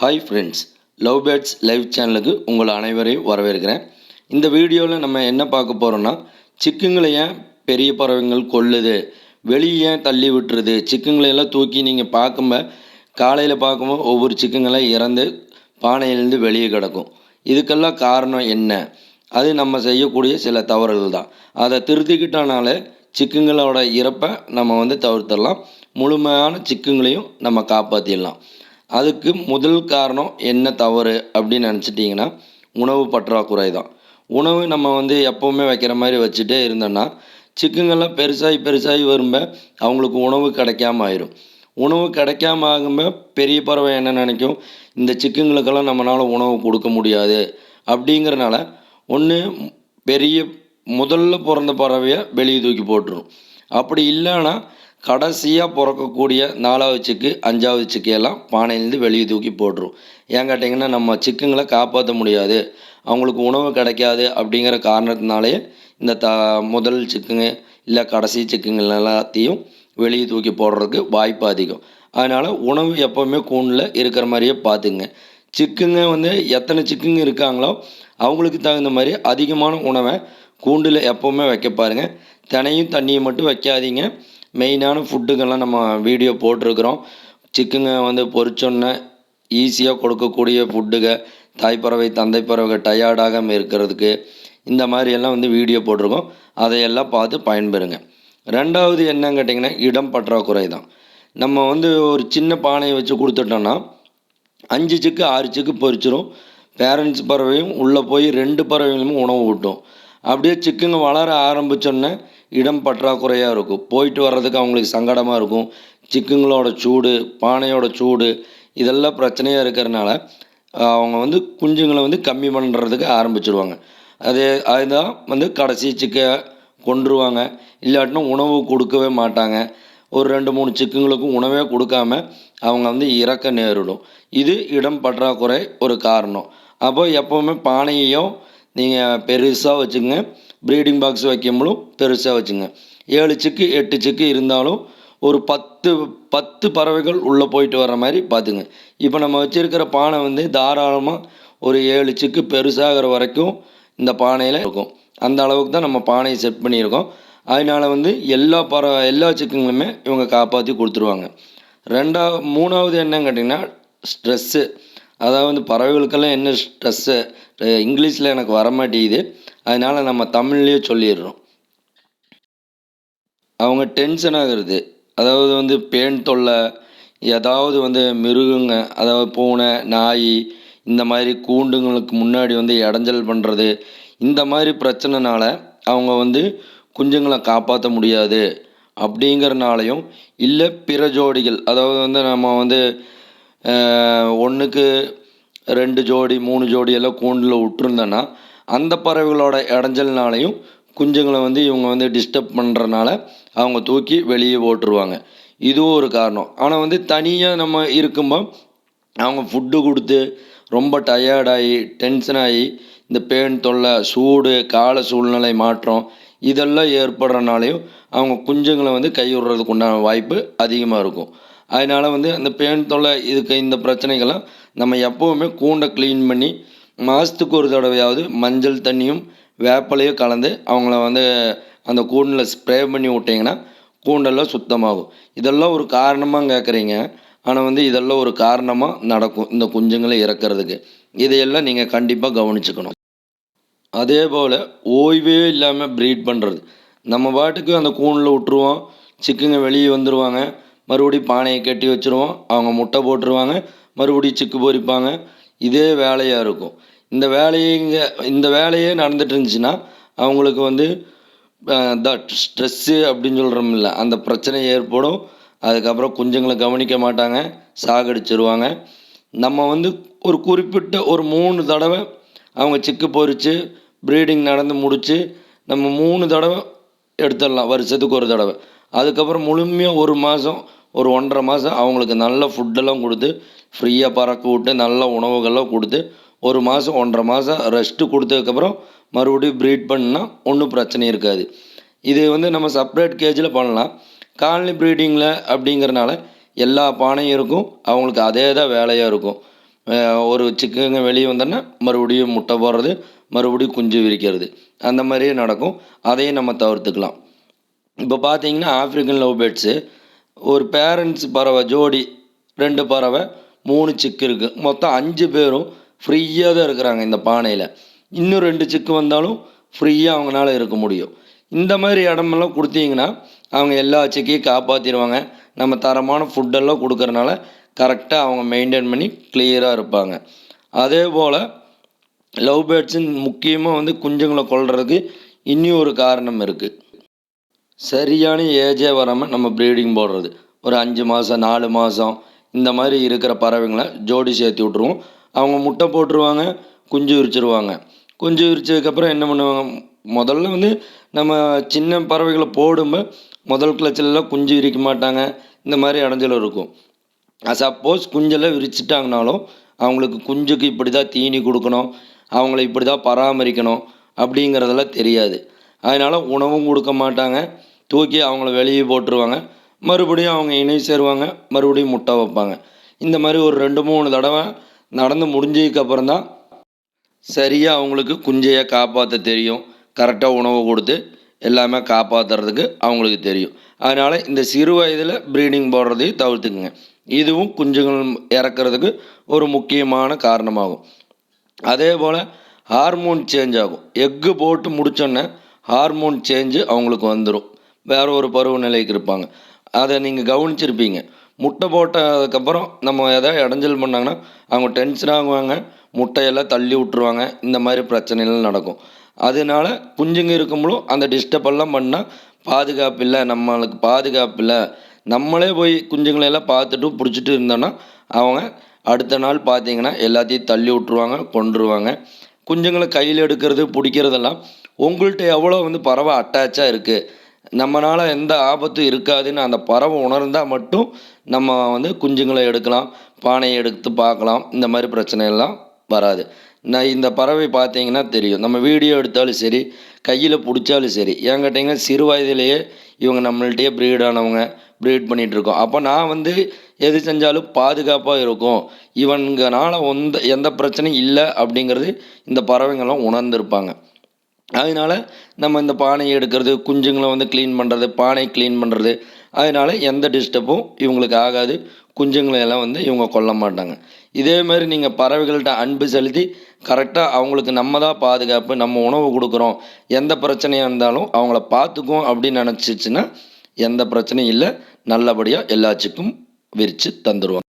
Hi friends love birds live சேனலுக்கு உங்கள் அனைவரையும் வரவேற்கிறேன். இந்த வீடியோவில் நம்ம என்ன பார்க்க போகிறோன்னா சிக்குங்களை ஏன் பெரிய பறவைகள் கொல்லுது? வெளியே ஏன் தள்ளி விட்டுருது? சிக்குங்களையெல்லாம் தூக்கி நீங்கள் பார்க்கும்போது காலையில் பார்க்கும்போது ஒவ்வொரு சிக்குங்களாம் இறந்து பானையிலேருந்து வெளியே கிடக்கும். இதுக்கெல்லாம் காரணம் என்ன? அது நம்ம செய்யக்கூடிய சில தவறுகள் தான். அதை திருத்திக்கிட்டனாலே சிக்குங்களோட இறப்பை நம்ம வந்து தவிர்த்திடலாம். முழுமையான சிக்குங்களையும் நம்ம காப்பாற்றிடலாம் அதுக்கு முதல் காரணம் என்ன தவறு அப்படின்னு நினச்சிட்டிங்கன்னா உணவு பற்றாக்குறை தான். உணவு நம்ம வந்து எப்போவுமே வைக்கிற மாதிரி வச்சுட்டே இருந்தோன்னா சிக்குங்கள்லாம் பெருசாகி பெருசாகி வரும்ப அவங்களுக்கு உணவு கிடைக்காம ஆயிரும். உணவு கிடைக்காம ஆகும்ப பெரிய பறவை என்ன நினைக்கும்? இந்த சிக்குங்களுக்கெல்லாம் நம்மளால் உணவு கொடுக்க முடியாது. அப்படிங்கிறனால ஒன்று பெரிய முதல்ல பிறந்த பறவையை வெளியே தூக்கி போட்டுரும். அப்படி இல்லைன்னா கடைசியாக பிறக்கக்கூடிய நாலாவது சிக்கு அஞ்சாவது சிக்கையெல்லாம் பானையிலேருந்து வெளியே தூக்கி போட்டுரும். ஏன் கேட்டிங்கன்னா நம்ம சிக்குங்களை காப்பாற்ற முடியாது. அவங்களுக்கு உணவு கிடைக்காது அப்படிங்கிற காரணத்தினாலேயே இந்த த முதல் சிக்குங்க இல்லை கடைசி சிக்குங்கள் எல்லாத்தையும் வெளியே தூக்கி போடுறதுக்கு வாய்ப்பு அதிகம். அதனால் உணவு எப்போவுமே கூண்டில் இருக்கிற மாதிரியே பார்த்துங்க சிக்குங்க வந்து எத்தனை சிக்குங்க இருக்காங்களோ அவங்களுக்கு தகுந்த மாதிரி அதிகமான உணவை கூண்டில் எப்போவுமே வைக்க பாருங்கள் தினையும் தண்ணியும் மட்டும் வைக்காதீங்க. மெயினான ஃபுட்டுங்கெல்லாம் நம்ம வீடியோ போட்டிருக்கிறோம். சிக்குங்க வந்து பொரிச்சோன்னே ஈஸியாக கொடுக்கக்கூடிய ஃபுட்டுக தாய்ப்பறவை தந்தை டயர்டாகாமல் இருக்கிறதுக்கு இந்த மாதிரியெல்லாம் வந்து வீடியோ போட்டிருக்கோம். அதையெல்லாம் பார்த்து பயன்பெறுங்க. ரெண்டாவது என்னன்னு கேட்டிங்கன்னா இடம் பற்றாக்குறை தான். நம்ம வந்து ஒரு சின்ன பானையை வச்சு கொடுத்துட்டோன்னா அஞ்சு சிக்கு ஆறு சிக்கு பொறிச்சிரும் பேரண்ட்ஸ் பறவையும் உள்ளே போய் ரெண்டு பறவைகளும் உணவு ஊட்டும். அப்படியே சிக்குங்க வளர ஆரம்பித்தோன்னே இடம் பற்றாக்குறையாக இருக்கும். போயிட்டு வர்றதுக்கு அவங்களுக்கு சங்கடமாக இருக்கும். சிக்குங்களோட சூடு பானையோட சூடு இதெல்லாம் பிரச்சனையாக இருக்கிறனால அவங்க வந்து குஞ்சுங்களை வந்து கம்மி பண்ணுறதுக்கு ஆரம்பிச்சிருவாங்க. அதே அதுதான் வந்து கடைசி சிக்க கொண்டுருவாங்க இல்லாட்டினா உணவு கொடுக்கவே மாட்டாங்க. ஒரு ரெண்டு மூணு சிக்குங்களுக்கும் உணவே கொடுக்காம அவங்க வந்து இறக்க நேரிடும். இது இடம் பற்றாக்குறை ஒரு காரணம். அப்போ எப்போவுமே பானையையும் நீங்கள் பெருசாக வச்சுங்க ப்ரீடிங் பாக்ஸ் வைக்கும்போதும் பெருசாக வச்சுங்க. ஏழு சிக்கு எட்டு சிக்கு இருந்தாலும் ஒரு பத்து பத்து பறவைகள் உள்ளே போயிட்டு வர மாதிரி பார்த்துங்க. இப்போ நம்ம வச்சுருக்கிற பானை வந்து தாராளமாக ஒரு ஏழு சிக்கு பெருசாகிற வரைக்கும் இந்த பானையில் இருக்கும். அந்த அளவுக்கு தான் நம்ம பானையை செட் பண்ணியிருக்கோம். அதனால் வந்து எல்லா பறவை எல்லா சிக்குங்களுமே இவங்க காப்பாற்றி கொடுத்துருவாங்க. ரெண்டா மூணாவது என்னன்னு கேட்டிங்கன்னா ஸ்ட்ரெஸ்ஸு அதாவது வந்து பறவைகளுக்கெல்லாம் என்ன ஸ்ட்ரெஸ்ஸு இங்கிலீஷில் எனக்கு வரமாட்டேங்குது. அதனால் நம்ம தமிழ்லேயே சொல்லிடுறோம். அவங்க டென்ஷன் ஆகிறது. அதாவது வந்து பேன் தொல்லை ஏதாவது வந்து மிருகங்க அதாவது பூனை நாய் இந்த மாதிரி கூண்டுங்களுக்கு முன்னாடி வந்து இடைஞ்சல் பண்ணுறது இந்த மாதிரி பிரச்சனைனால அவங்க வந்து குஞ்சுங்களை காப்பாற்ற முடியாது. அப்படிங்கிறனாலையும் இல்லை பிற ஜோடிகள் அதாவது வந்து நம்ம வந்து ஒன்றுக்கு ரெண்டு ஜோடி மூணு ஜோடி எல்லாம் கூண்டில் விட்டுருந்தோன்னா அந்த பறவைகளோட இடைஞ்சல்னாலையும் குஞ்சுங்களை வந்து இவங்க வந்து டிஸ்டர்ப் பண்ணுறனால அவங்க தூக்கி வெளியே போட்டுருவாங்க. இதுவும் ஒரு காரணம். ஆனால் வந்து தனியாக நம்ம இருக்கும்போது அவங்க ஃபுட்டு கொடுத்து ரொம்ப டயர்டாகி டென்ஷன் ஆகி இந்த பேன் தொல்லை சூடு கால சூழ்நிலை மாற்றம் இதெல்லாம் ஏற்படுறனாலையும் அவங்க குஞ்சுங்களை வந்து கைவிடுறதுக்கு உண்டான வாய்ப்பு அதிகமாக இருக்கும். அதனால் வந்து அந்த பேன் தொல்லை இதுக்கு இந்த பிரச்சனைகள்லாம் நம்ம எப்போவுமே கூண்டை க்ளீன் பண்ணி மாதத்துக்கு ஒரு தடவையாவது மஞ்சள் தண்ணியும் வேப்பலையும் கலந்து அவங்கள வந்து அந்த கூண்டில் ஸ்ப்ரே பண்ணி விட்டிங்கன்னா கூண்டெல்லாம் சுத்தமாகும். இதெல்லாம் ஒரு காரணமாக கேட்குறீங்க ஆனால் வந்து இதெல்லாம் ஒரு காரணமாக நடக்கும் இந்த குஞ்சுங்களை இறக்கிறதுக்கு. இதையெல்லாம் நீங்கள் கண்டிப்பாக கவனிச்சுக்கணும். அதே போல் ஓய்வே இல்லாமல் ப்ரீட் பண்ணுறது நம்ம பாட்டுக்கு அந்த கூண்டில் விட்டுருவோம். சிக்குங்க வெளியே வந்துடுவாங்க மறுபடியும் பானையை கட்டி வச்சுருவோம். அவங்க முட்டை போட்டுருவாங்க. மறுபடியும் சிக்கு பொரிப்பாங்க இதே வேலையாக இருக்கும். இந்த வேலையங்க இந்த வேலையே நடந்துட்டு இருந்துச்சுன்னா அவங்களுக்கு வந்து த ஸ்ட்ரெஸ்ஸு அப்படின்னு சொல்கிறோம்ல அந்த பிரச்சனை ஏற்படும். அதுக்கப்புறம் குஞ்சுங்களை கவனிக்க மாட்டாங்க சாகடிச்சிருவாங்க. நம்ம வந்து ஒரு குறிப்பிட்ட ஒரு மூணு தடவை அவங்க சிக்கு பொறிச்சு ப்ரீடிங் நடந்து முடித்து நம்ம மூணு தடவை எடுத்துடலாம் வருஷத்துக்கு ஒரு தடவை. அதுக்கப்புறம் முழுமையாக ஒரு மாதம் ஒரு ஒன்றரை மாதம் அவங்களுக்கு நல்ல ஃபுட்டெல்லாம் கொடுத்து ஃப்ரீயாக பறக்க விட்டு நல்ல உணவுகள்லாம் கொடுத்து ஒரு மாதம் ஒன்றரை மாதம் ரெஸ்ட்டு கொடுத்ததுக்கப்புறம் மறுபடியும் ப்ரீட் பண்ணால் ஒன்றும் பிரச்சனை இருக்காது. இது வந்து நம்ம செப்ரேட் கேஜில் பண்ணலாம். காலனி ப்ரீடிங்கில் அப்படிங்கிறனால எல்லா பானையும் இருக்கும். அவங்களுக்கு அதே தான் வேலையாக இருக்கும். ஒரு சிக்கங்க வெளியே வந்தோன்னா மறுபடியும் முட்டை போடுறது மறுபடியும் குஞ்சு விரிக்கிறது. அந்த மாதிரியே நடக்கும். அதையும் நம்ம தவிர்த்துக்கலாம். இப்போ பார்த்தீங்கன்னா ஆப்ரிக்கன் லவ் பேர்ட்ஸு ஒரு பேரண்ட்ஸ் பறவை ஜோடி ரெண்டு பறவை மூணு சிக்கு இருக்குது மொத்தம் அஞ்சு பேரும் ஃப்ரீயாக தான் இருக்கிறாங்க இந்த பானையில். இன்னும் ரெண்டு சிக்கு வந்தாலும் ஃப்ரீயாக அவங்களால இருக்க முடியும். இந்த மாதிரி இடமெல்லாம் கொடுத்தீங்கன்னா அவங்க எல்லா சிக்கையும் காப்பாற்றிடுவாங்க நம்ம தரமான ஃபுட்டெல்லாம் கொடுக்கறனால கரெக்டாக அவங்க மெயின்டைன் பண்ணி கிளியராக இருப்பாங்க. அதே போல் லவ் பேர்ட்ஸின் முக்கியமாக வந்து குஞ்சுங்களை கொள்றதுக்கு இன்னும் ஒரு காரணம் இருக்குது சரியான ஏஜே வராமல் நம்ம ப்ரீடிங் போடுறது. ஒரு அஞ்சு மாதம் நாலு மாதம் இந்த மாதிரி இருக்கிற பறவைங்களை ஜோடி சேர்த்து விட்ருவோம் அவங்க முட்டை போட்டுருவாங்க குஞ்சு விரிச்சிருவாங்க. குஞ்சு விரிச்சதுக்கப்புறம் என்ன பண்ணுவாங்க? முதல்ல வந்து நம்ம சின்ன பறவைகளை போடும்போது முதல் கிளச்சிலலாம் குஞ்சு விரிக்க மாட்டாங்க. இந்த மாதிரி இடைஞ்சல் இருக்கும். சப்போஸ் குஞ்செல்லாம் விரிச்சிட்டாங்கனாலும் அவங்களுக்கு குஞ்சுக்கு இப்படி தான் தீனி கொடுக்கணும். அவங்கள இப்படி தான் பராமரிக்கணும். அப்படிங்கிறதெல்லாம் தெரியாது. அதனால் உணவும் கொடுக்க மாட்டாங்க. தூக்கி அவங்கள வெளியே போட்டுருவாங்க. மறுபடியும் அவங்க இணை சேருவாங்க. மறுபடியும் முட்டை வைப்பாங்க. இந்த மாதிரி ஒரு ரெண்டு மூணு தடவை நடந்து முடிஞ்சதுக்கப்புறம் தான் சரியாக அவங்களுக்கு குஞ்சையை காப்பாற்ற தெரியும். கரெக்டாக உணவு கொடுத்து எல்லாமே காப்பாற்றுறதுக்கு அவங்களுக்கு தெரியும். அதனால் இந்த சிறு வயதில் ப்ரீடிங் போடுறதையும் தவிர்த்துக்குங்க. இதுவும் குஞ்சுகள் இறக்கிறதுக்கு ஒரு முக்கியமான காரணமாகும். அதே போல் ஹார்மோன் சேஞ்ச் ஆகும். எக்கு போட்டு முடித்தோன்னே ஹார்மோன் சேஞ்சு அவங்களுக்கு வந்துடும் வேறு ஒரு பருவநிலைக்கு இருப்பாங்க. அதை நீங்கள் கவனிச்சிருப்பீங்க. முட்டை போட்டதுக்கப்புறம் நம்ம எதாவது இடைஞ்சல் பண்ணாங்கன்னா அவங்க டென்ஷன் ஆகுவாங்க. முட்டையெல்லாம் தள்ளி விட்ருவாங்க இந்த மாதிரி பிரச்சனைகள் நடக்கும். அதனால குஞ்சுங்க இருக்கும்போதும் அந்த டிஸ்டர்பெல்லாம் பண்ணால் பாதுகாப்பு இல்லை. நம்மளுக்கு பாதுகாப்பு இல்லை. நம்மளே போய் குஞ்சுங்களையெல்லாம் பார்த்துட்டு பிடிச்சிட்டு இருந்தோன்னா அவங்க அடுத்த நாள் பார்த்தீங்கன்னா எல்லாத்தையும் தள்ளி விட்ருவாங்க கொண்டுருவாங்க குஞ்சுங்களை கையில் எடுக்கிறது பிடிக்கிறதெல்லாம் உங்கள்கிட்ட எவ்வளோ வந்து பறவை அட்டாச்சாக இருக்குது நம்மளால் எந்த ஆபத்தும் இருக்காதுன்னு அந்த பறவை உணர்ந்தால் மட்டும் நம்ம வந்து குஞ்சுங்களை எடுக்கலாம் பானையை எடுத்து பார்க்கலாம் இந்த மாதிரி பிரச்சனையெல்லாம் வராது. நான் இந்த பறவை பார்த்தீங்கன்னா தெரியும். நம்ம வீடியோ எடுத்தாலும் சரி கையில் பிடிச்சாலும் சரி ஏன் கேட்டிங்கன்னா சிறு வயதிலேயே இவங்க நம்மள்கிட்டயே ப்ரீட் ஆனவங்க ப்ரீட் பண்ணிகிட்ருக்கோம் அப்போ நான் வந்து எது செஞ்சாலும் பாதுகாப்பாக இருக்கும். இவங்கனால் எந்த எந்த பிரச்சனையும் இல்லை அப்படிங்கிறது இந்த பறவைங்கள்லாம் உணர்ந்திருப்பாங்க. அதனால நம்ம இந்த பானையை எடுக்கிறது குஞ்சுங்களை வந்து க்ளீன் பண்ணுறது பானை க்ளீன் பண்ணுறது அதனால எந்த டிஸ்டர்பும் இவங்களுக்கு ஆகாது. குஞ்சுங்களை எல்லாம் வந்து இவங்க கொல்ல மாட்டாங்க. இதே மாதிரி நீங்கள் பறவைகள்கிட்ட அன்பு செலுத்தி கரெக்டாக அவங்களுக்கு நம்ம தான் பாதுகாப்பு நம்ம உணவு கொடுக்குறோம். எந்த பிரச்சனையாக இருந்தாலும் அவங்கள பார்த்துக்குவோம் அப்படின்னு நினச்சிச்சின்னா எந்த பிரச்சனையும் இல்லை. நல்லபடியாக எல்லாச்சுக்கும் விரித்து தந்துடுவாங்க